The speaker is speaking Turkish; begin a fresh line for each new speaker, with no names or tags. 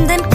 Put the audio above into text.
senden